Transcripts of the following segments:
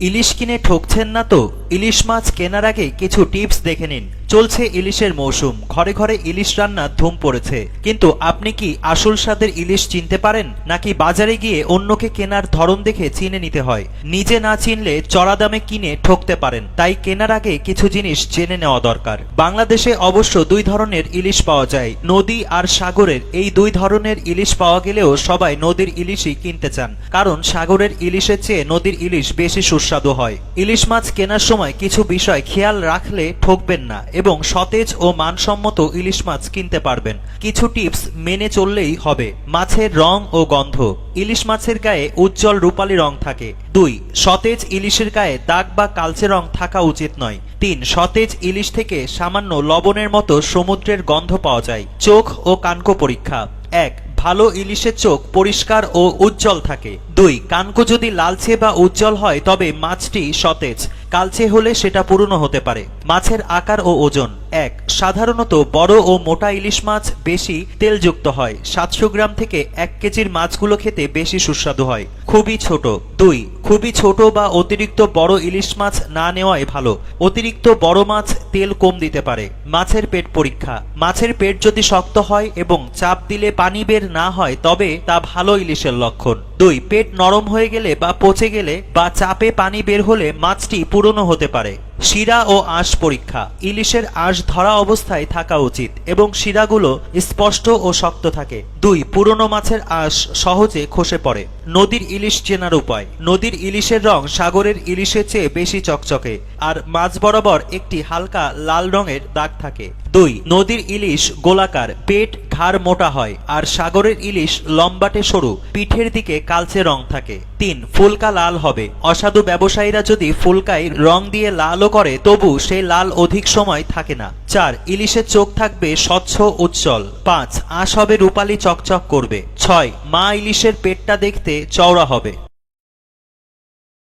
ইলিশ কিনে ঠকছেন না তো? ইলিশ মাছ কেনার আগে কিছু টিপস দেখে নিন। চলছে ইলিশের মৌসুম। ঘরে ঘরে ইলিশ রান্নার ধুম পড়েছে। কিন্তু আপনি কি আসল স্বাদের ইলিশ চিনতে পারেন? নাকি বাজারে গিয়ে অন্যকে কেনার ধরন দেখে চিনে নিতে হয়? নিজে না চিনলে চড়া দামে কিনে ঠকতে পারেন। তাই কেনার আগে কিছু জিনিস জেনে নেওয়া দরকার। বাংলাদেশে অবশ্য দুই ধরনের ইলিশ পাওয়া যায়। নদী আর সাগরের এই দুই ধরনের ইলিশ পাওয়া গেলেও সবাই নদীর ইলিশই কিনতে চান। কারণ সাগরের ইলিশের চেয়ে নদীর ইলিশ বেশি সুস্বাদু হয়। ইলিশ মাছ কেনার সময় কিছু বিষয় খেয়াল রাখলে ঠকবেন না এবং সতেজ ও মানসম্মত ইলিশ মাছ কিনতে পারবেন। কিছু টিপস মেনে চললেই হবে। মাছের রং ও গন্ধ। ইলিশ মাছের গায়ে উজ্জ্বল রূপালী রং থাকে। দুই, সতেজ ইলিশের গায়ে দাগ বা কালচে রং থাকা উচিত নয়। তিন, সতেজ ইলিশ থেকে সামান্য লবণের মতো সমুদ্রের গন্ধ পাওয়া যায়। চোখ ও কানকো পরীক্ষা। এক, ভালো ইলিশের চোখ পরিষ্কার ও উজ্জ্বল থাকে। দুই, কানকো যদি লালচে বা উজ্জ্বল হয়, তবে মাছটি সতেজ। কালচে হলে সেটা পুরনো হতে পারে। মাছের আকার ও ওজন। এক, সাধারণত বড় ও মোটা ইলিশ মাছ বেশি তেলযুক্ত হয়। সাতশো গ্রাম থেকে এক কেজির মাছগুলো খেতে বেশি সুস্বাদু হয়। খুবই ছোট। দুই, খুবই ছোট বা অতিরিক্ত বড় ইলিশ মাছ না নেওয়াই ভালো। অতিরিক্ত বড় মাছ তেল কম দিতে পারে। মাছের পেট পরীক্ষা। মাছের পেট যদি শক্ত হয় এবং চাপ দিলে পানি বের না হয়, তবে তা ভালো ইলিশের লক্ষণ। দুই, পেট নরম হয়ে গেলে বা পচে গেলে বা চাপে পানি বের হলে মাছটি পুরনো হতে পারে। শিরা ও আঁশ পরীক্ষা। ইলিশের আঁশ ধরা অবস্থায় থাকা উচিত এবং শিরাগুলো স্পষ্ট ও শক্ত থাকে। দুই, পুরনো মাছের আঁশ সহজে খসে পড়ে। নদীর ইলিশ চেনার উপায়। নদীর ইলিশের রং সাগরের ইলিশের চেয়ে বেশি চকচকে আর মাছ বরাবর একটি হালকা লাল রঙের দাগ থাকে। দুই, নদীর ইলিশ গোলাকার, পেট ঘাড় মোটা হয় আর সাগরের ইলিশ লম্বাটে সরু, পিঠের দিকে কালচে রং থাকে। তিন, ফুলকা লাল হবে। অসাধু ব্যবসায়ীরা যদি ফুলকায় রং দিয়ে লালও করে, তবু সে লাল অধিক সময় থাকে না। চার ইলিশের চোখ থাকবে স্বচ্ছ, উজ্জ্বল। পাঁচ আঁশ হবে রূপালি চকচক করবে। ছয়, মা ইলিশের পেটটা দেখতে চওড়া হবে।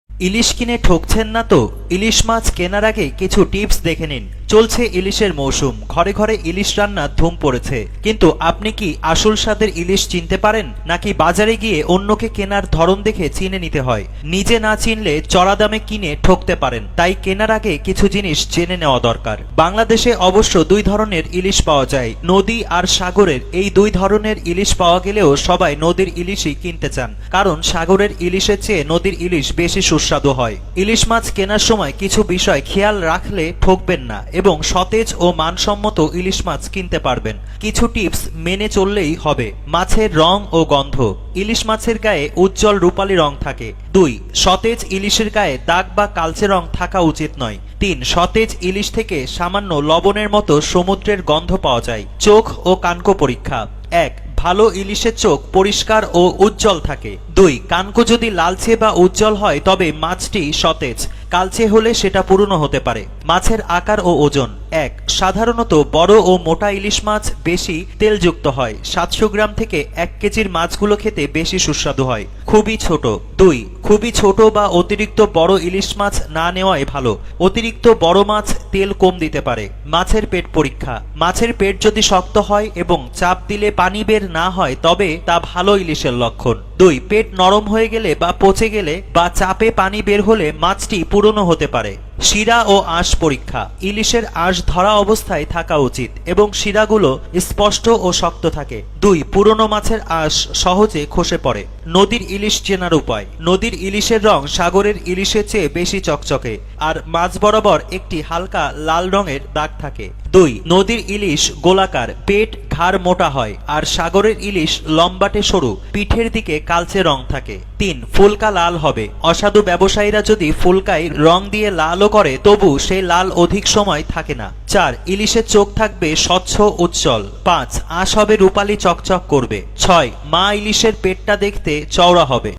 ইলিশ কিনে ঠকছেন না তো? ইলিশ মাছ কেনার আগে কিছু টিপস দেখে নিন। চলছে ইলিশের মৌসুম। ঘরে ঘরে ইলিশ রান্নার ধুম পড়েছে। কিন্তু আপনি কি আসল স্বাদের ইলিশ চিনতে পারেন? নাকি বাজারে গিয়ে অন্যকে কেনার ধরন দেখে চিনে নিতে হয়? নিজে না চিনলে চড়া দামে কিনে ঠকতে পারেন। তাই কেনার আগে কিছু জিনিস জেনে নেওয়া দরকার। বাংলাদেশে অবশ্য দুই ধরনের ইলিশ পাওয়া যায়। নদী আর সাগরের এই দুই ধরনের ইলিশ পাওয়া গেলেও সবাই নদীর ইলিশই কিনতে চান। কারণ সাগরের ইলিশের চেয়ে নদীর ইলিশ বেশি সুস্বাদু হয়। ইলিশ মাছ কেনার সময় কিছু বিষয় খেয়াল রাখলে ঠকবেন না এবং সতেজ ও মানসম্মত ইলিশ মাছ কিনতে পারবেন। কিছু টিপস মেনে চললেই হবে। মাছের রং ও গন্ধ। ইলিশ মাছের গায়ে উজ্জ্বল রূপালী রং থাকে। দুই, সতেজ ইলিশের গায়ে দাগ বা কালচে রং থাকা উচিত নয়। তিন, সতেজ ইলিশ থেকে সামান্য লবণের মতো সমুদ্রের গন্ধ পাওয়া যায়। চোখ ও কানকো পরীক্ষা। এক, ভালো ইলিশের চোখ পরিষ্কার ও উজ্জ্বল থাকে। দুই, কানকো যদি লালচে বা উজ্জ্বল হয়, তবে মাছটি সতেজ। কালচে হলে সেটা পুরনো হতে পারে। মাছের আকার ও ওজন। এক, সাধারণত বড় ও মোটা ইলিশ মাছ বেশি তেলযুক্ত হয়। সাতশো গ্রাম থেকে এক কেজির মাছগুলো খেতে বেশি সুস্বাদু হয়। খুবই ছোট। দুই, খুবই ছোট বা অতিরিক্ত বড় ইলিশ মাছ না নেওয়াই ভালো। অতিরিক্ত বড় মাছ তেল কম দিতে পারে। মাছের পেট পরীক্ষা। মাছের পেট যদি শক্ত হয় এবং চাপ দিলে পানি বের না হয়, তবে তা ভালো ইলিশের লক্ষণ। দুই, পেট নরম হয়ে গেলে বা পচে গেলে বা চাপে পানি বের হলে মাছটি পুরনো হতে পারে। শিরা ও আঁশ পরীক্ষা। ইলিশের আঁশ ধরা অবস্থায় থাকা উচিত এবং শিরাগুলো স্পষ্ট ও শক্ত থাকে। দুই, পুরনো মাছের আঁশ সহজে খসে পড়ে। নদীর ইলিশ চেনার উপায়। নদীর ইলিশের রং সাগরের ইলিশের চেয়ে বেশি চকচকে। আর মাছ বরাবর একটি হালকা লাল রঙের দাগ থাকে। দুই, নদীর ইলিশ গোলাকার, পেট ঘাড় মোটা হয়, আর সাগরের ইলিশ লম্বাটে সরু, পিঠের দিকে কালচে রং থাকে। তিন, ফুলকা লাল হবে, অসাধু ব্যবসায়ীরা যদি ফুলকায় রং দিয়ে লালও করে, তবু সেই লাল অধিক সময় থাকে না। চার, ইলিশের চোখ থাকবে স্বচ্ছ, উজ্জ্বল। পাঁচ, আঁশ হবে রূপালি চকচক করবে। ছয়, মা ইলিশের পেটটা দেখতে চওড়া হবে।